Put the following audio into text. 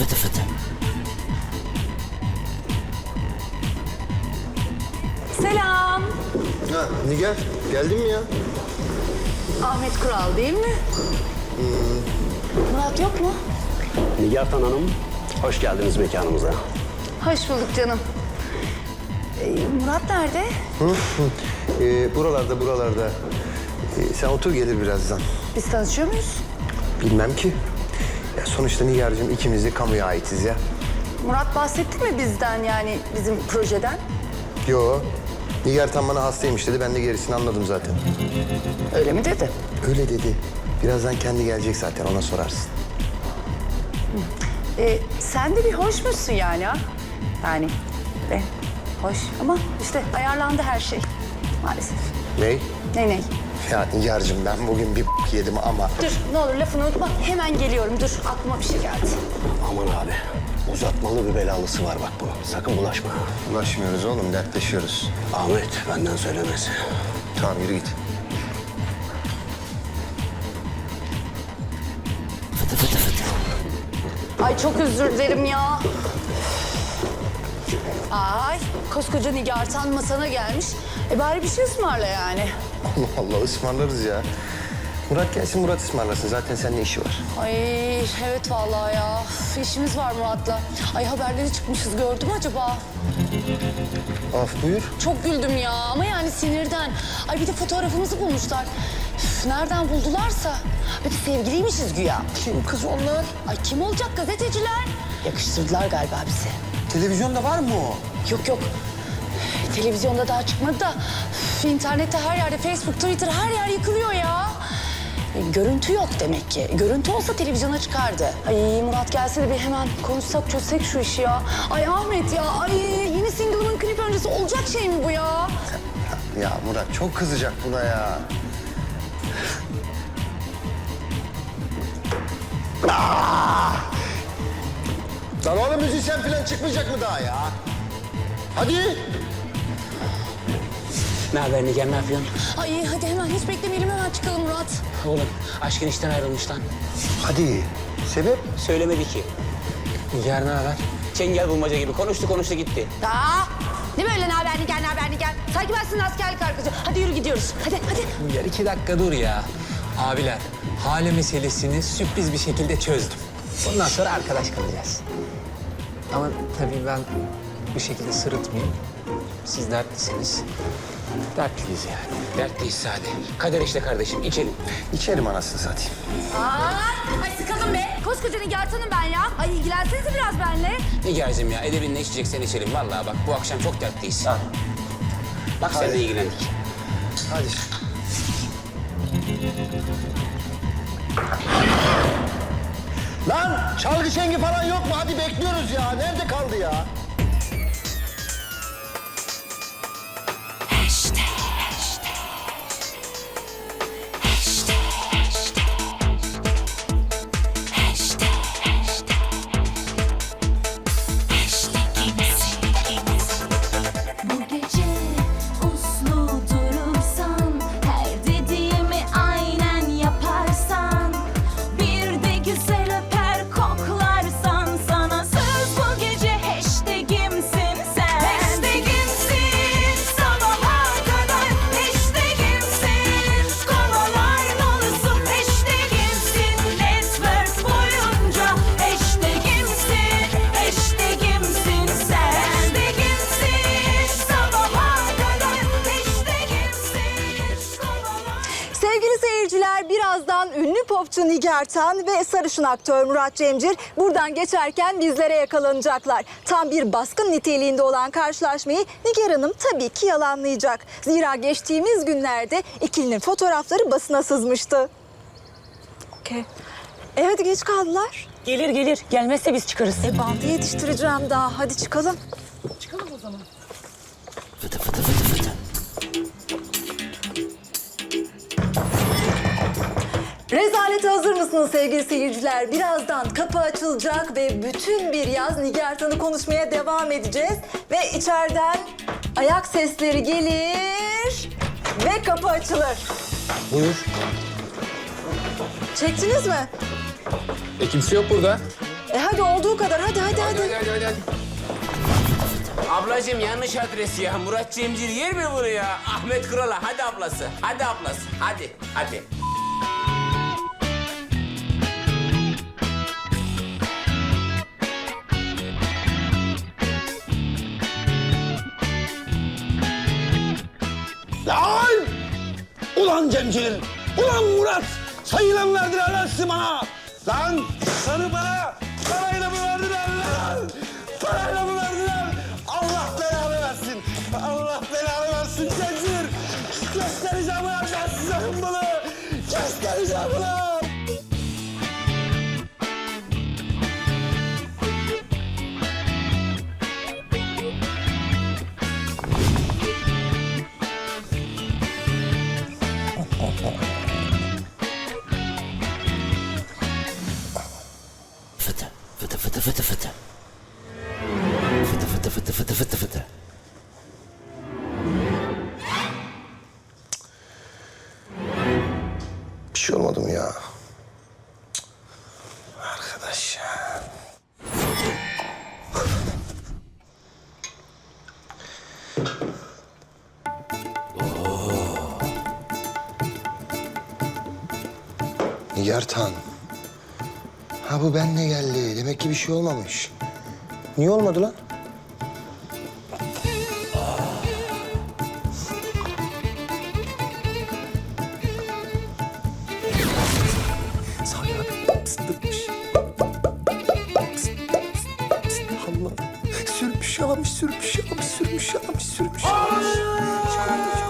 fıtı fıtı. Selam. Ha, Nigar, geldin mi ya? Ahmet Kural değil mi? Murat yok mu? Nigar Tan Hanım, hoş geldiniz mekanımıza. Hoş bulduk canım. Ee, Murat nerede? Ee, buralarda, buralarda. Ee, sen otur gelir birazdan. Biz tanışıyor muyuz? Bilmem ki. Ya sonuçta Nigar'cığım ikimiz de kamuya aitiz ya. Murat bahsetti mi bizden yani bizim projeden? Yo. Nigar tam bana hastaymış dedi. Ben de gerisini anladım zaten. Öyle mi dedi? Öyle dedi. Birazdan kendi gelecek zaten ona sorarsın. Ee, sen de bir hoş musun yani ha? Yani e, hoş ama işte ayarlandı her şey maalesef. Ney? Ney ney? Ya Nigar'cığım ben bugün bir yedim ama... Dur ne olur lafını unutma hemen geliyorum dur aklıma bir şey geldi. Aman abi, uzatmalı bir belalısı var bak bunun. Sakın bulaşma. Ulaşmıyoruz oğlum, dertleşiyoruz. Ahmet, benden söylemesi. Tamam yürü git. Ay çok özür dilerim ya. Ay koskoca Nigartan masana gelmiş. E bari bir şey ısmarla yani. Allah Allah ısmarlarız ya. Murat gelsin Murat ısmarlasın. Zaten seninle işi var. Ay evet vallahi ya. Üf, işimiz var Murat'la. Ay haberleri çıkmışız gördün mü acaba? Af buyur. Çok güldüm ya ama yani sinirden. Ay bir de fotoğrafımızı bulmuşlar. Üf, nereden buldularsa. Bir de sevgiliymişiz güya. Kim kız onlar? Ay kim olacak gazeteciler? Yakıştırdılar galiba bizi. Televizyonda var mı o? Yok yok. Televizyonda daha çıkmadı da üf, internette her yerde Facebook, Twitter her yer yıkılıyor ya. E, görüntü yok demek ki. Görüntü olsa televizyona çıkardı. Ay Murat gelse de bir hemen konuşsak çözsek şu işi ya. Ay Ahmet ya ay yeni single'ımın klip öncesi olacak şey mi bu ya? Ya Murat çok kızacak buna ya. Ah! Lan oğlum müzisyen falan çıkmayacak mı daha ya? Hadi. Ne haber Nigar, ne yapıyorsun? Ay hadi hemen hiç beklemeyelim hemen çıkalım Murat. Oğlum, aşkın işten ayrılmış lan. Hadi. Sebep? Söylemedi ki. Nigar ne haber? Çengel bulmaca gibi konuştu konuştu gitti. Aa, ne böyle ne haber Nigar ne haber Nigar? Sanki ben sizin askerlik arkadaşı. Hadi yürü gidiyoruz. Hadi hadi. Nigar iki dakika dur ya. Abiler, hale meselesini sürpriz bir şekilde çözdüm. Bundan sonra arkadaş kalacağız. Ama tabii ben bu şekilde sırıtmayayım. Siz dertlisiniz. Dertliyiz yani. Dertliyiz Sade. Kader işte kardeşim, içelim. İçerim anasını satayım. Aa, ay sıkıldım be. Koskoca Nigartan'ım ben ya. Ay ilgilensenize biraz benimle. Nigar'cığım ya edebinle içeceksen içelim. Vallahi bak bu akşam çok dertliyiz. Bak sen de ilgilendik. Hadi. Lan çalgı şengi falan yok mu? Hadi bekliyoruz ya. Nerede kaldı ya? Birazdan ünlü popçu Nigar Tan ve sarışın aktör Murat Cemcir buradan geçerken bizlere yakalanacaklar. Tam bir baskın niteliğinde olan karşılaşmayı Nigar Hanım tabii ki yalanlayacak. Zira geçtiğimiz günlerde ikilinin fotoğrafları basına sızmıştı. Okey. Evet geç kaldılar. Gelir gelir. Gelmezse biz çıkarız. E bandı yetiştireceğim daha. Hadi çıkalım. Fıtı Rezalete hazır mısınız sevgili seyirciler? Birazdan kapı açılacak ve bütün bir yaz Nigar Tan'ı konuşmaya devam edeceğiz. Ve içeriden ayak sesleri gelir ve kapı açılır. Buyur. Çektiniz mi? E kimse yok burada. E hadi olduğu kadar hadi hadi hadi. Hadi hadi hadi. hadi. Ablacığım yanlış adres ya. Murat Cemcir yer mi bunu ya? Ahmet Kural'a. Hadi ablası. Hadi ablası. Hadi. Hadi. Lan! Ulan Cemcir! Ulan Murat! Sayılan verdiler lan sizi bana! Lan sarı bana! Fıtı fıtı fıtı fıtı fıtı. Bir şey olmadı mı ya? Arkadaş ya. Nigar Tan. Ha bu benle geldi. Demek ki bir şey olmamış. Niye olmadı lan? Allah. Sürmüş yalamış, sürmüş yalamış, sürmüş yalamış, sürmüş yalamış.